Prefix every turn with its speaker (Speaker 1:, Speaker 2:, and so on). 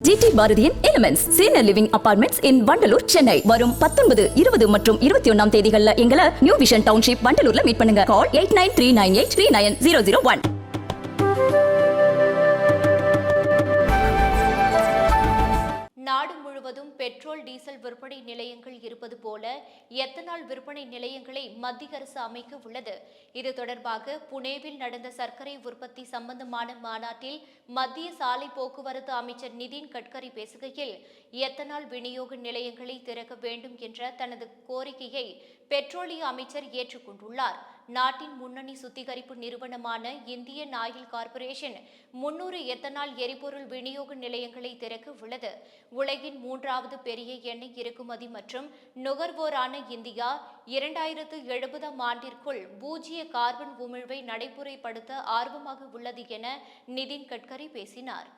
Speaker 1: GT பாரதியின் Elements Senior Living Apartments in Vandalur Chennai வரும் பத்தொன்பது இருபது மற்றும் இருபத்தி ஒன்னாம் தேதிகள்ல எங்களை நியூ விஷன் டவுன்ஷிப் வண்டலூர்ல மீட் பண்ணுங்க. Call eight nine three nine eight three nine zero zero one
Speaker 2: முழுவதும் பெட்ரோல் டீசல் விற்பனை நிலையங்கள் இருப்பது போல எத்தனால் விற்பனை நிலையங்களை மத்திய அரசு அமைக்க உள்ளது? இது தொடர்பாக புனேவில் நடந்த சர்க்கரை உற்பத்தி சம்பந்தமான மாநாட்டில் மத்திய சாலை போக்குவரத்து அமைச்சர் நிதின் கட்கரி பேசுகையில் எத்தனால் விநியோக நிலையங்களை திறக்க வேண்டும் என்ற தனது கோரிக்கையை பெட்ரோலிய அமைச்சர் ஏற்றுக்கொண்டுள்ளார். நாட்டின் முன்னணி சுத்திகரிப்பு நிறுவனமான இந்தியன் ஆயில் கார்ப்பரேஷன் முன்னூறு எத்தனால் எரிபொருள் விநியோக நிலையங்களை திறக்க உள்ளது. உலகின் மூன்றாவது பெரிய எண்ணெய் இறக்குமதி மற்றும் நுகர்வோரான இந்தியா இரண்டாயிரத்து எழுபதாம் ஆண்டிற்குள் பூஜ்ஜிய கார்பன் உமிழ்வை நடைமுறைப்படுத்த ஆர்வமாக உள்ளது என நிதின் கட்கரி பேசினார்.